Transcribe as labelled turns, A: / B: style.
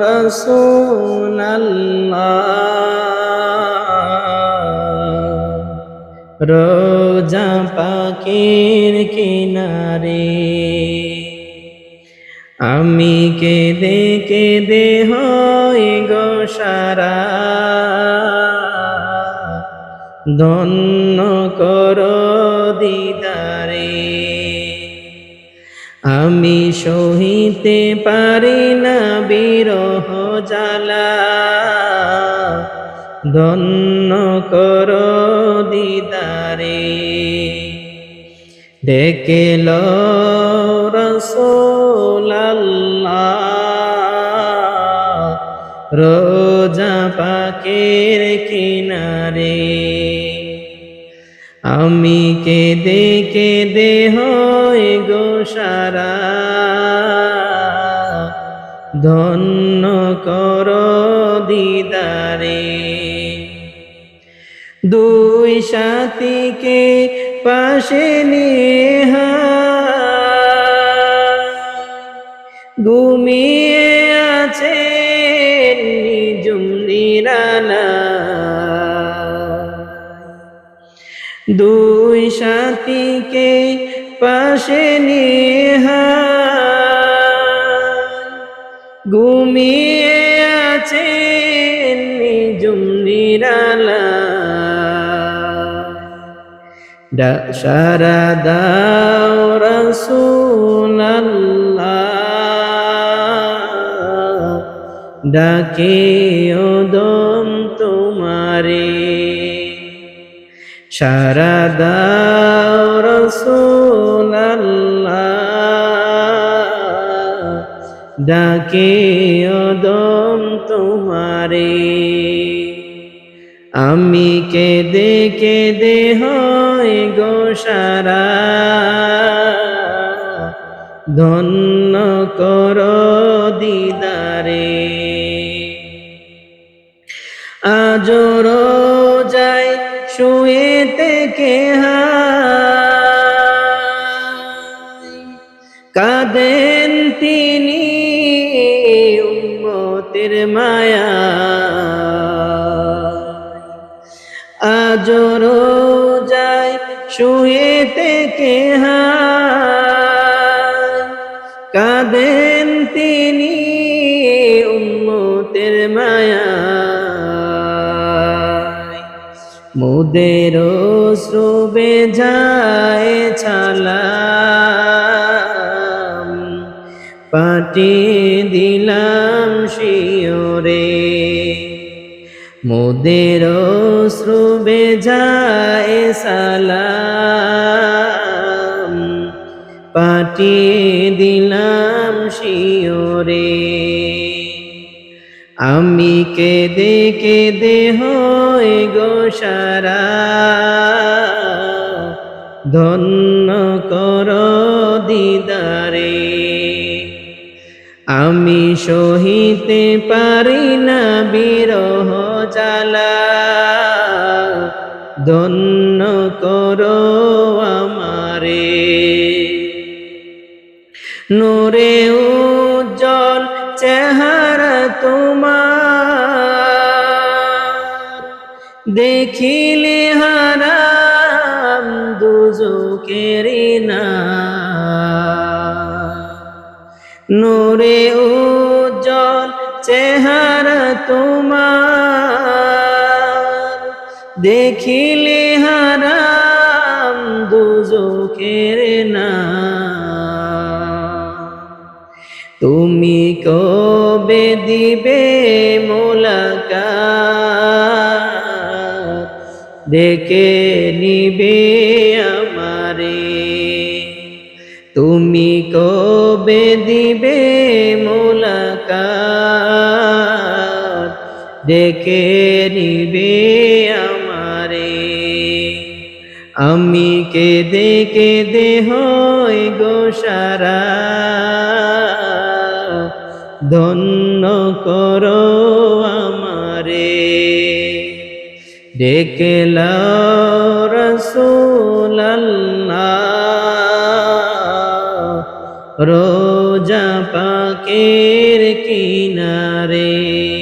A: রসুল রোজা পাখির কিনারে আমি কে দেখে দে হয় গো সারা। ধন্য কর দিদারে। আমি সহিতে পারি না বিরহ জ্বালা। ধন্য কর দিদারে। ডেকেল রোজা পাকের কিনারে। আমি কে দেখে দেহ গো সারা। ধন্য কর দিদারে। দুই সাথীকে পাশে নিয়ে ঘুমিয়ে আছে দুই সাথীকে পাশে নিয়ে ঘুমিয়ে আছে নিজুম নিরালা। সারা দাও রসুল্লাহ ডাকে ওদম তোমারে। সারা দাও ডাকে ওদম তোমারে। আমি কে দেখে দে হয় গো সারা ধন্য কর দিদারে। আজর শুয়ে থেকে কাদেন তিনি উম্মতের মায়া। আজর যায় শুয়ে থেকে কাদেন তিনি উম্মতের মায়া। মুদের শ্রুবে যায় ছালা পাটি দিলাম শিওরে। মোদের শ্রুবে যায় সালাম পাঠিয়ে দিলাম শিওরে। আমি কে দেখে দেহ গো সারা। ধন্য কর দিদারে। আমি সহিতে পারি না বিরহ জ্বালা। ধন্য করো আমারে। নূরে উজ্জ্বল চেহারা তোমার। দেখিলে হারাম দুজোকের না। নূরে উজ্জ্বল চেহারা তোমার। দেখিলে হারাম দুজোকের না। তুমি কবে দিবে মোলাকা দেখে নিবে আমারে। তুমি কবে দিবে মোলাকা দেখে নিবে আমারে। আমি কে দেখে দেহ গো সারা। ধন্য করো আমারে। ডেকে রসুল্লাহ রোজ রোজা পাকের কিনারে